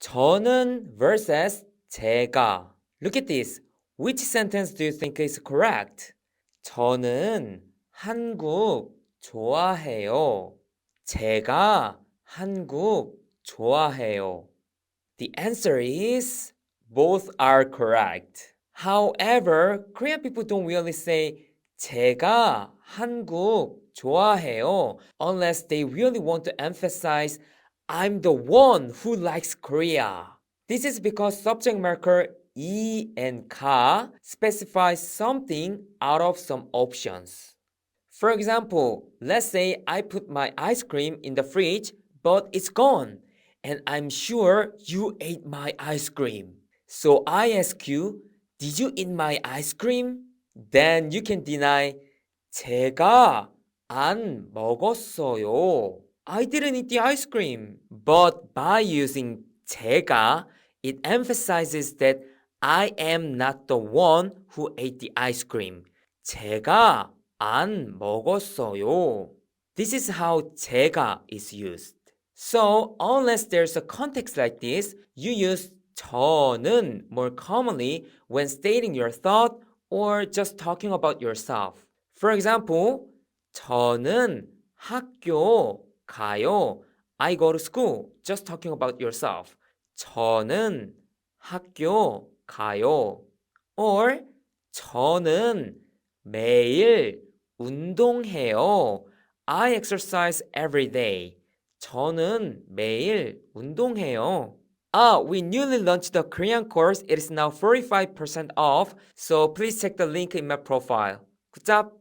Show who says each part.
Speaker 1: 저는 versus 제가. Look at this. Which sentence do you think is correct? 저는 한국 좋아해요. 제가 한국 좋아해요. The answer is both are correct. However, Korean people don't really say 제가 한국 좋아해요 unless they really want to emphasize I'm the one who likes Korea. This is because subject marker 이 and 가 specifies something out of some options. For example, let's say I put my ice cream in the fridge, but it's gone, and I'm sure you ate my ice cream. So I ask you, did you eat my ice cream? Then you can deny, 제가 안 먹었어요. I didn't eat the ice cream. But by using 제가, it emphasizes that I am not the one who ate the ice cream. 제가 안 먹었어요. This is how 제가 is used. So, unless there's a context like this, you use 저는 more commonly when stating your thought or just talking about yourself. For example, 저는 학교 가요. I go to school. Just talking about yourself. 저는 학교 가요. Or 저는 매일 운동해요. I exercise every day. 저는 매일 운동해요. Ah, we newly launched the Korean course. It is now 45% off, so please check the link in my profile. Job!